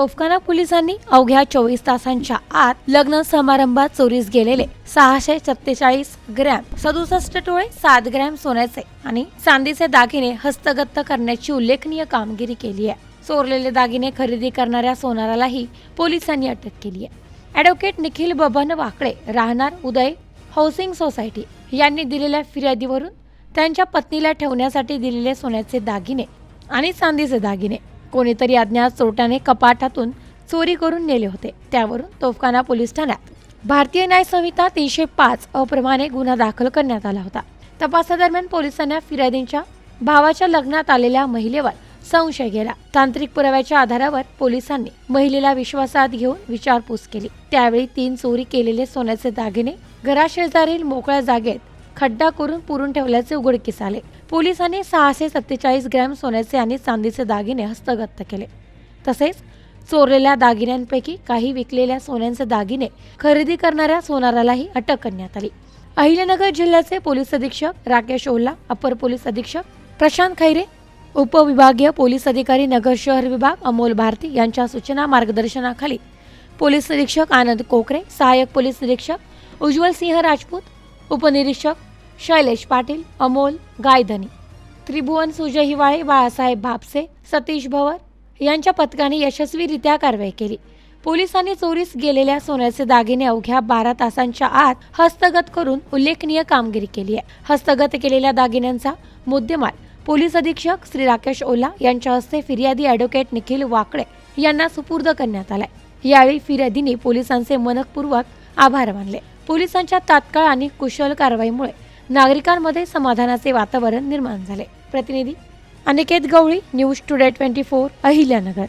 तोफखाना पोलिसांनी अवघ्या चोवीस तासांच्या आत लग्न समारंभात चोरीस गेलेले सहाशे सत्तेचाळीस ग्रॅम सदुसष्ट टोळे सात ग्रॅम सोन्याचे आणि चांदीचे दागिने हस्तगत करण्याची उल्लेखनीय कामगिरी केली आहे. चोरलेले दागिने खरेदी करणाऱ्या सोनारालाही पोलिसांनी अटक केली आहे. ॲडव्होकेट निखिल बबन वाकडे राहणार उदय हाऊसिंग सोसायटी यांनी दिलेल्या फिर्यादीवरून त्यांच्या पत्नीला ठेवण्यासाठी दिलेले सोन्याचे दागिने आणि चांदीचे दागिने कोणीतरी अज्ञात चोरट्याने कपाटातून चोरी करून नेले होते. त्यावरून तोफखाना पोलीस ठाण्यात. भारतीय न्याय संहिता तीनशे पाच अप्रमाणे गुन्हा दाखल करण्यात आला होता. तपासादरम्यान पोलिसांना फिर्यादींच्या भावाच्या लग्नात आलेल्या महिलेवर संशय गेला. तांत्रिक पुराव्याच्या आधारावर पोलिसांनी महिलेला विश्वासात घेऊन विचारपूस केली. त्यावेळी तीन चोरी केलेले सोन्याचे दागिने घराशेजारील मोकळ्या जागेत खड्डा करून पुरून ठेवल्याचे उघडकीस आले. पोलिसांनी सहाशे सत्तेचाळीस ग्रॅम सोन्याचे आणि चांदीचे दागिने हस्तगत केले. तसेच चोरलेल्या दागिन्यांपैकी काही विकलेल्या सोन्यांचे दागिने खरेदी करणाऱ्या सोनारालाही अटक करण्यात आली. अहिल्यानगर जिल्ह्याचे पोलीस अधीक्षक राकेश ओल्ला अपर पोलीस अधीक्षक प्रशांत खैरे उपविभागीय पोलीस अधिकारी नगर शहर विभाग अमोल भारती यांच्या सूचना मार्गदर्शनाखाली पोलीस निरीक्षक आनंद कोकरे सहाय्यक पोलीस निरीक्षक उज्ज्वल सिंह राजपूत उपनिरीक्षक शैलेश पाटील अमोल गायधनी त्रिभुवन सुजय हिवाळे बाळासाहेब भापसे सतीश भवर यांच्या पथकाने यशस्वीरित्या कारवाई केली. पोलिसांनी चोरीस गेलेल्या सोन्याचे दागिने अवघ्या बारा तासांच्या आत हस्तगत करून उल्लेखनीय कामगिरी केली आहे. हस्तगत केलेल्या दागिन्यांचा मुद्देमाल पोलीस अधीक्षक श्री राकेश ओला यांच्या हस्ते फिर्यादी ॲडव्होकेट निखिल वाकडे यांना सुपूर्द करण्यात आलाय. यावेळी फिर्यादींनी पोलिसांचे मनपूर्वक आभार मानले. पोलिसांच्या तात्काळ आणि कुशल कारवाईमुळे नागरिकांमध्ये समाधानाचे वातावरण निर्माण झाले. प्रतिनिधी Aniket Gawali news today twenty four Ahilyanagar.